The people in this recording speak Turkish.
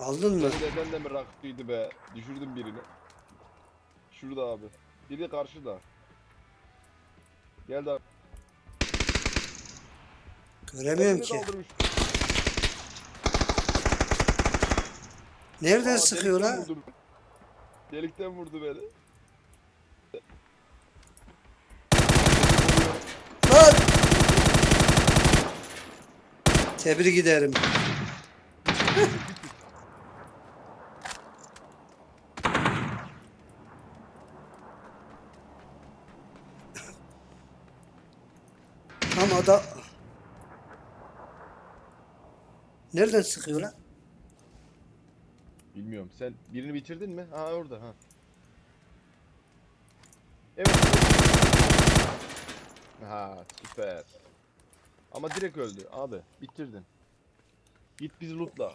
Aldın mı? Neden de mi raktıydı be? Düşürdüm birini. Şurada abi. Biri karşıda. Geldi abi. Göremiyorum Elini ki. kaldırmış. Nereden Aa, sıkıyor delikten lan? vurdu beni. Delikten vurdu beni. Lan! Tebrik ederim. Ama da Nereden sıkıyor lan? Bilmiyorum. Sen birini bitirdin mi? Ha orada ha. Evet. Ha süper. Ama direkt öldü abi. Bitirdin. Git bizi lootla.